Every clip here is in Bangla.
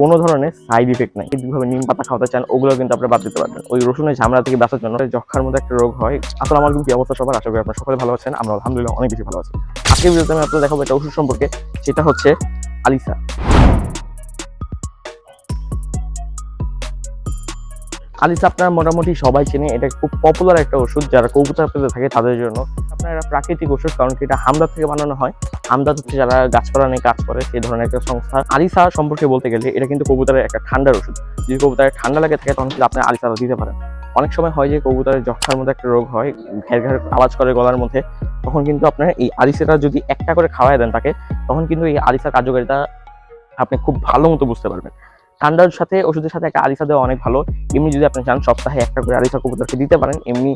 কোনো ধরনের সাইড ইফেক্ট নাই। ঠিকভাবে নিম পাতা খাওয়াতে চান, ওগুলো কিন্তু আপনারা বাদ দিতে পারবেন। ওই রসুনের ঝামেলা থেকে বাঁচার জন্য যক্ষার মধ্যে একটা রোগ হয়। আসলে আমার কি অবস্থা সবার? আশা করি আপনারা সকলে ভালো আছেন। আমরা আলহামদুলিল্লাহ অনেক বেশি ভালো আছি। আজকের ভিডিওতে আমি আপনাদের দেখাবো একটা ওষুধ সম্পর্কে, সেটা হচ্ছে আলিসা। আলিসা আপনারা মোটামুটি সবাই চেনে। এটা খুব পপুলার একটা ওষুধ। যারা কবুতর পেতে থাকে, তাদের জন্য আপনার এটা প্রাকৃতিক ওষুধ কারণ কি এটা হামদার থেকে বানানো হয়। হামদার হচ্ছে যারা গাছপালা নিয়ে কাজ করে, সেই ধরনের একটা সংস্থা। আলিসা সম্পর্কে বলতে গেলে এটা কিন্তু কবুতরের একটা ঠান্ডার ওষুধ যদি কবুতরের ঠান্ডা লাগে থাকে, তখন কিন্তু আপনি আলিসা দিতে পারেন। অনেক সময় হয় যে কবুতরের যক্ষার মধ্যে একটা রোগ হয়, ঘের ঘের আওয়াজ করে গলার মধ্যে, তখন কিন্তু আপনার এই আলিসাটা যদি একটা করে খাওয়াই দেন তাকে, তখন কিন্তু এই আলিসার কার্যকারিতা আপনি খুব ভালো মতো বুঝতে পারবেন। ঠান্ডার সাথে, ওষুধের সাথে একটা আলিসা দেওয়া অনেক ভালো। এমনি যদি আপনি চান, সপ্তাহে একটা করে আলিসা কবুতরকে দিতে পারেন। এমনি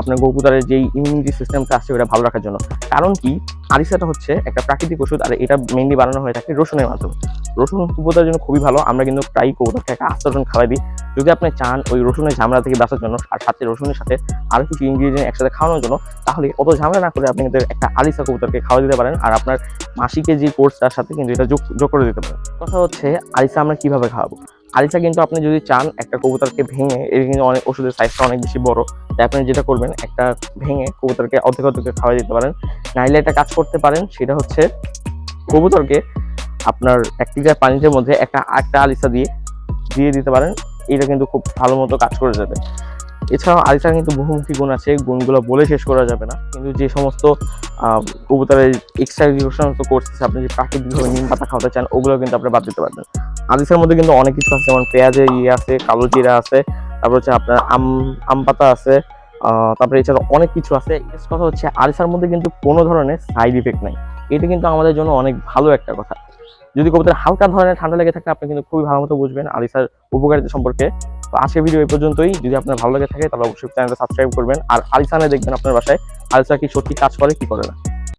আপনার কবুতরের যেই ইমিউনিটি সিস্টেমটা আছে, ওটা ভালো রাখার জন্য। কারণ কি? আলিসাটা হচ্ছে একটা প্রাকৃতিক ওষুধ, আর এটা মেনলি বানানো হয়ে থাকে রসুনের মাধ্যমে। রসুন কবুতরের জন্য খুবই ভালো, আমরা কিন্তু প্রায় কবুতরকে একটা আস্ত রসুন খাওয়াই দিই। যদি আপনি চান ওই রসুনের ঝামেলা থেকে বাঁচার জন্য, আর সাথে রসুনের সাথে আরও কিছু ইনগ্রিডিয়েন্ট একসাথে খাওয়ানোর জন্য, তাহলে অত ঝামেলা না করে আপনি কিন্তু একটা আলিসা কবুতরকে খাওয়া দিতে পারেন, আর আপনার মাসিকে যে কোর্স তার সাথে কিন্তু এটা যোগ যোগ করে দিতে পারেন। কথা হচ্ছে আলিসা আমরা কীভাবে খাওয়াবো? আলিসা কিন্তু আপনি যদি চান একটা কবুতরকে ভেঙে, এর কিন্তু অনেক ওষুধের সাইজটা অনেক বেশি বড়, তাই আপনি যেটা করবেন, একটা ভেঙে কবুতরকে অর্ধেক অর্ধেক খাওয়াই দিতে পারেন। নাইলে একটা কাজ করতে পারেন, সেটা হচ্ছে কবুতরকে আপনার এক লিটার পানিতে মধ্যে একটা একটা আলিসা দিয়ে দিয়ে দিতে পারেন। এটা কিন্তু খুব ভালো মতো কাজ করে যাবে। এছাড়াও আলিসার কিন্তু বহুমুখী গুণ আছে, গুণগুলো বলে শেষ করা যাবে না। কিন্তু যে সমস্ত কবুতরের এক্সট্রা যে আপনি যে প্রাকৃতিকভাবে নিম পাতা খাওয়াতে চান, ওগুলো কিন্তু আপনি বাদ দিতে পারবেন। আলিসার মধ্যে কিন্তু অনেক কিছু আছে, যেমন পেঁয়াজের ইয়ে আছে, কালো জিরা আছে, তারপর হচ্ছে আপনার আম আম পাতা আছে তারপরে এছাড়া অনেক কিছু আছে। কথা হচ্ছে আলিসার মধ্যে কিন্তু কোনো ধরনের সাইড ইফেক্ট নাই। এটা কিন্তু আমাদের জন্য অনেক ভালো একটা কথা। যদি কবুতর হালকা ধরনের ঠান্ডা লেগে থাকে, আপনি কিন্তু খুবই ভালো মতো বুঝবেন আরিসার উপকারিতা সম্পর্কে। তো আজকের ভিডিও এই পর্যন্তই। যদি আপনার ভালো লাগে থাকে, তাহলে অবশ্যই চ্যানেলটা সাবস্ক্রাইব করবেন। আর আলিসানে দেখবেন আপনার বাসায়, আলসা কি সত্যি কাজ করে, কি করে না।